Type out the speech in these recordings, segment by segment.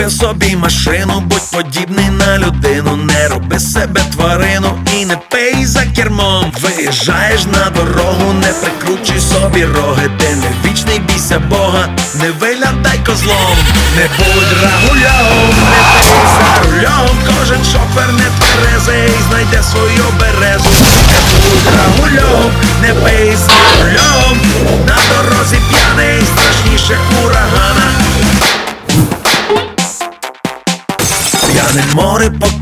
Купив собі машину, будь подібний на людину, не роби себе тварину і не пий за кермом. Виїжджаєш на дорогу, не прикручуй собі роги, ти не вічний бійся Бога, не виглядай козлом, не будь рагульом,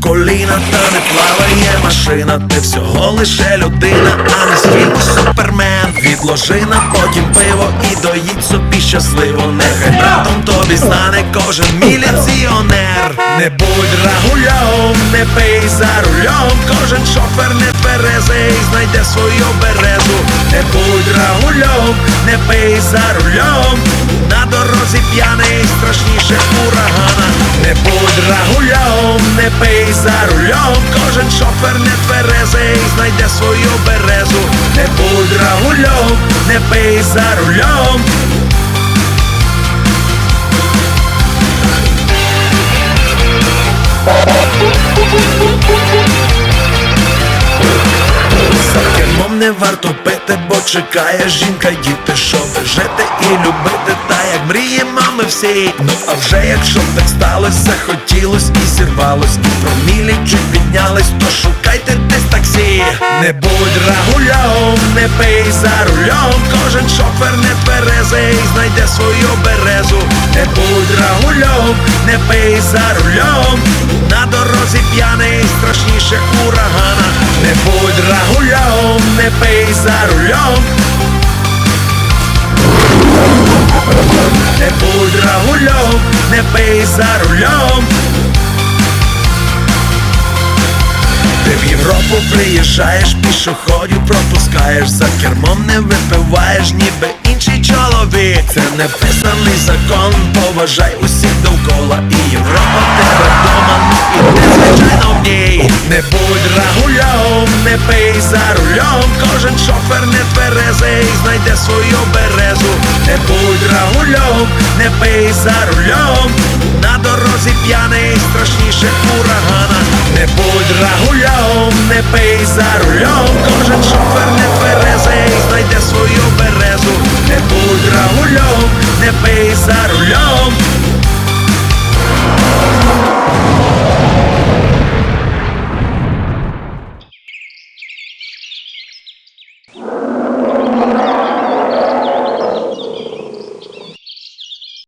коліна, та не плаває машина, ти всього лише людина, а не з супермен. Відложи на потім пиво і доїдь собі щасливо. Нехай братом тобі стане кожен міліціонер. Не будь рагульом, не пий за рулем, кожен шофер не тверезий, знайде свою березу. Не будь рагульом, не пий за рулем, на дорозі п'яний, страшніше шофер не тверезий, знайде свою березу. Не будь рагульом, не пий за рулем. За кермом не варто пити, чекає жінка, діти, щоб жити і любити, та як мріє мами всі. Ну а вже якщо так сталося, захотілось і зірвалось, і промілі чуть піднялись, то шукайте десь таксі. Не будь рагульом, не пий за рулем, кожен шофер не тверезий, знайде свою березу. Не будь рагульом, не пий за рулем, на дорозі п'яний, страшніше урагана. Не пий за рулем. Не будь рагульом, не пий за рулем. Ти в Європу приїжджаєш, пішоходів пропускаєш, за кермом не випиваєш, ніби інший чоловік. Це неписаний закон, поважай усіх довкола. І Європа тебе вдома, ну і ти звичайно в ній. Не будь рагульом, не пий за рулем, кожен шофер не тверезий, знайде свою березу. Не будь рагульом, не пий за рулем, на дорозі п'яний, страшніше урагана. Не будь рагульом, не пий за рулем, кожен шофер you.